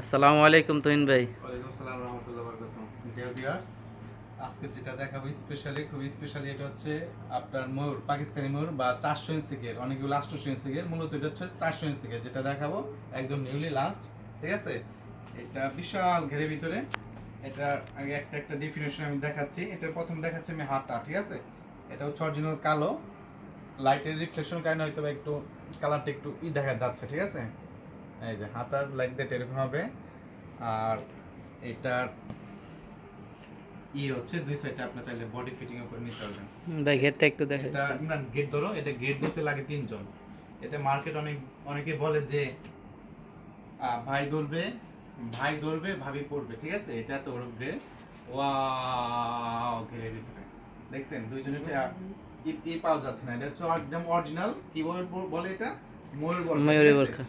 আসসালামু আলাইকুম তুহিন ভাই। ওয়ালাইকুম সালাম রহমতুল্লাহ বরকাতুহ। ডিয়ার ভিউয়ার্স আজকে যেটা দেখাবো স্পেশালি খুব স্পেশালি এটা হচ্ছে আপনার ময়ূর পাকিস্তানি ময়ূর বা চারশো ইঞ্চি গের অনেকগুলো আটশোশো ইঞ্চি গের মূলত এটা হচ্ছে চারশো ইঞ্চি গের যেটা দেখাবো একদম নিউলি লাস্ট ঠিক আছে? এটা বিশাল ঘেরের ভিতরে এটা আগে একটা একটা ডেফিনেশন আমি দেখাচ্ছি। এটা প্রথম দেখাচ্ছি আমি হাতটা ঠিক আছে? এটা হচ্ছে অরিজিনাল কালো লাইটের রিফ্লেকশন কারণে হয়তো বা একটু কালারটা একটু ই দেখা যাচ্ছে ঠিক আছে? এই যে হাতার লাইক দ্যাট এরকম হবে। আর এটার ই হচ্ছে দুই সাইডে আপনি চাইলে বডি ফিটিং করে নিতে পারবেন। ভাই ঘেরটা একটু দেখে এটা ইমরান গেট ধরো এটা গেট ধরতে লাগে তিনজন। এটা মার্কেট অনেক অনেকে বলে যে ভাই ধরবে ভাই ধরবে ভাবি পড়বে ঠিক আছে? এটা তো ওর উপরে ওয়াও ঘেরের ভিতরে। দেখছেন? দুইজনে এটা ই- পাওয়া যাচ্ছে না। এটা হচ্ছে একদম অরিজিনাল কি বলে বলে এটা? ময়ূর বর্ষা, ঠিক ময়ূরী আছে? বোরখা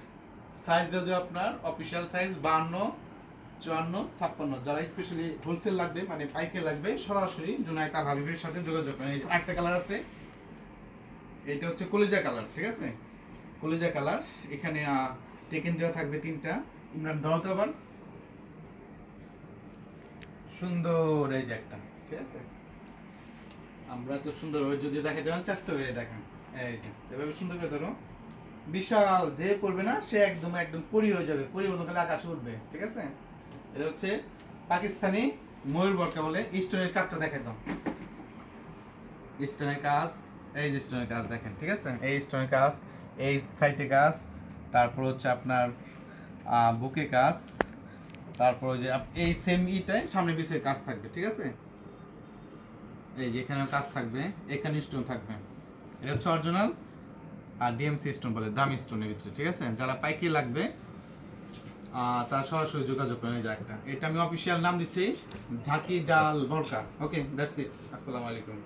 সাইজ দেওয়া যায় আপনার অফিসিয়াল সাইজ বান্ন, চুয়ান্ন, ছাপ্পান্ন। যারা স্পেশালি হোলসেল লাগবে মানে পাইকে লাগবে, সরাসরি জুনায়দ আল হাবিবের সাথে যোগাযোগ করেন। এই একটা কালার আছে। এটা হচ্ছে কলিজা কালার ঠিক আছে? কলিজা কালার এখানে টেকেন দেওয়া থাকবে তিনটা। ইমরান ধরো তো আবার। সুন্দর এই যে একটা, ঠিক আছে? আমরা তো সুন্দর যদি দেখে দেবেন চেষ্টা করে দেখেন। এই যে, এভাবে সুন্দর করে ধরো। বিশাল যে পড়বে না, সে একদম একদম পরি হয়ে যাবে। পরি মতো খালি আকাশে উঠবে, ঠিক আছে? এটা হচ্ছে পাকিস্তানি ময়ূর বরকা বলে স্টোনের কাজটা দেখে দাও। স্টোনের কাজ, এই যে স্টোনের কাজ দেখেন, ঠিক আছে? এই স্টোনের কাজ, এই সাইডে কাজ, তারপর হচ্ছে আপনার বুকে কাজ, তারপর যে এই সেম ইটাই সামনে পিছিয়ে কাজ থাকবে, ঠিক আছে? এই যে এখানে কাজ থাকবে এখানে স্টোন থাকবে। এটা হচ্ছে অরিজিনাল আর ডিএমসি স্টোন বলে, দামি স্টোনের ভিতরে, ঠিক আছে? যারা পাইকি লাগবে তারা সরাসরি যোগাযোগ করে যে একটা এটা। আমি অফিসিয়াল নাম দিচ্ছি ঝাঁকি জাল বরকা। ওকে দ্যাটস ইট আসসালামু আলাইকুম।